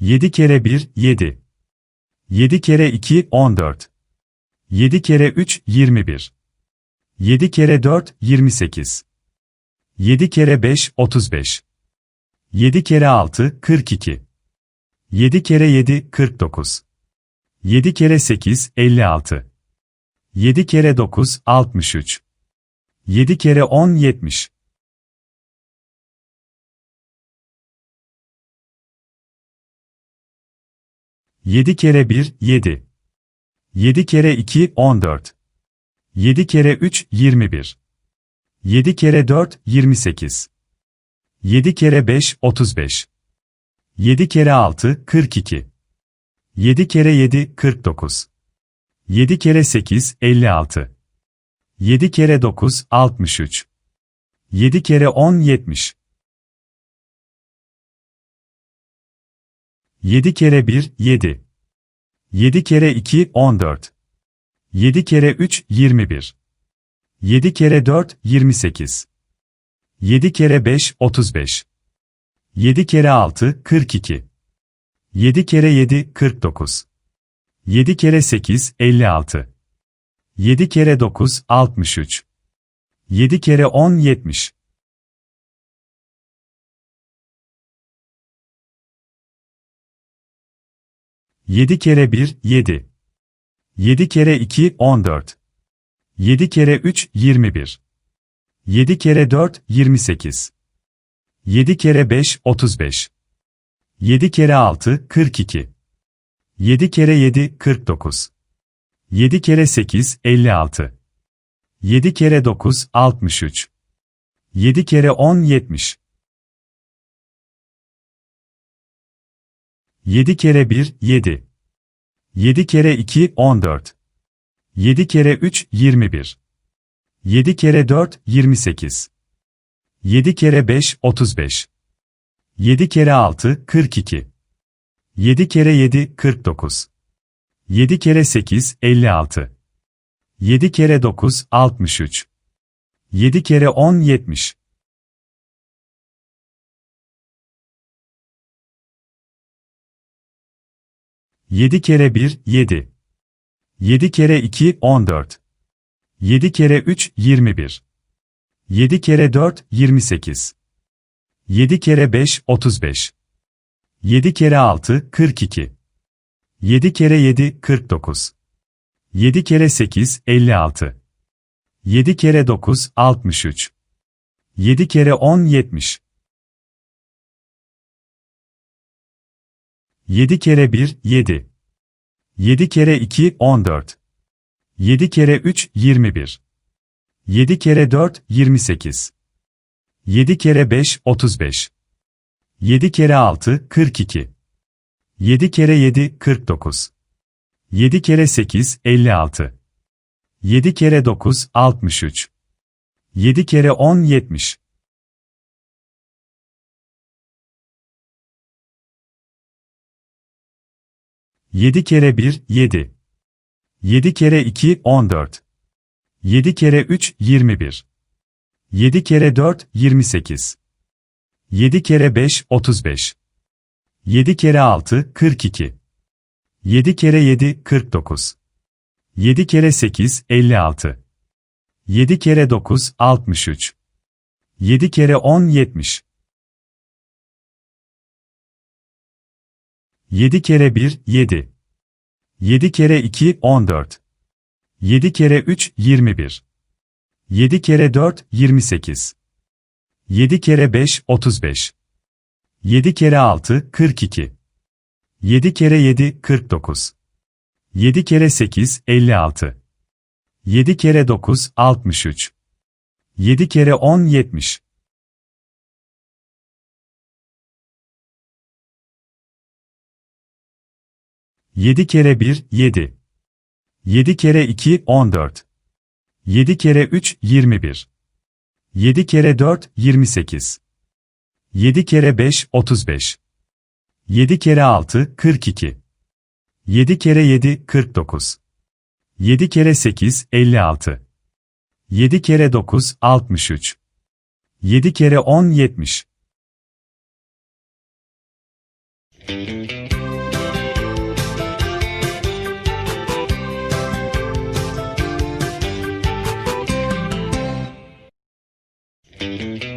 7 kere 1, 7. 7 kere 2, 14. 7 kere 3, 21. 7 kere 4, 28. 7 kere 5, 35. 7 kere 6, 42. 7 kere 7, 49. 7 kere 8, 56. 7 kere 9, 63. 7 kere 10, 70. 7 kere 1, 7. 7 kere 2, 14. 7 kere 3, 21. 7 kere 4, 28. 7 kere 5, 35. 7 kere 6, 42. 7 kere 7, 49. 7 kere 8, 56. 7 kere 9, 63. 7 kere 10, 70. 7 kere 1, 7. 7 kere 2, 14. 7 kere 3, 21. 7 kere 4, 28. 7 kere 5, 35. 7 kere 6, 42. 7 kere 7, 49. 7 kere 8, 56. 7 kere 9, 63. 7 kere 10, 70. 7 kere 1, 7. 7 kere 2, 14. 7 kere 3, 21. 7 kere 4, 28. 7 kere 5, 35. 7 kere 6, 42. 7 kere 7, 49. 7 kere 8, 56. 7 kere 9, 63. 7 kere 10, 70. 7 kere 1, 7. 7 kere 2, 14. 7 kere 3, 21. 7 kere 4, 28. 7 kere 5, 35. 7 kere 6, 42. 7 kere 7, 49. 7 kere 8, 56. 7 kere 9, 63. 7 kere 10, 70. 7 kere 1, 7. 7 kere 2, 14. 7 kere 3, 21. 7 kere 4, 28. 7 kere 5, 35. 7 kere 6, 42. 7 kere 7, 49. 7 kere 8, 56. 7 kere 9, 63. 7 kere 10, 70. 7 kere 1, 7. 7 kere 2, 14. 7 kere 3, 21. 7 kere 4, 28. 7 kere 5, 35. 7 kere 6, 42. 7 kere 7, 49. 7 kere 8, 56. 7 kere 9, 63. 7 kere 10, 70. 7 kere 1, 7. 7 kere 2, 14. 7 kere 3, 21. 7 kere 4, 28. 7 kere 5, 35. 7 kere 6, 42. 7 kere 7, 49. 7 kere 8, 56. 7 kere 9, 63. 7 kere 10, 70. 7 kere 1, 7. 7 kere 2, 14. 7 kere 3, 21. 7 kere 4, 28. 7 kere 5, 35. 7 kere 6, 42. 7 kere 7, 49. 7 kere 8, 56. 7 kere 9, 63. 7 kere 10, 70. 7 kere 1, 7. 7 kere 2, 14. 7 kere 3, 21. 7 kere 4, 28. 7 kere 5, 35. 7 kere 6, 42. 7 kere 7, 49. 7 kere 8, 56. 7 kere 9, 63. 7 kere 10, 70. 7 Thank you.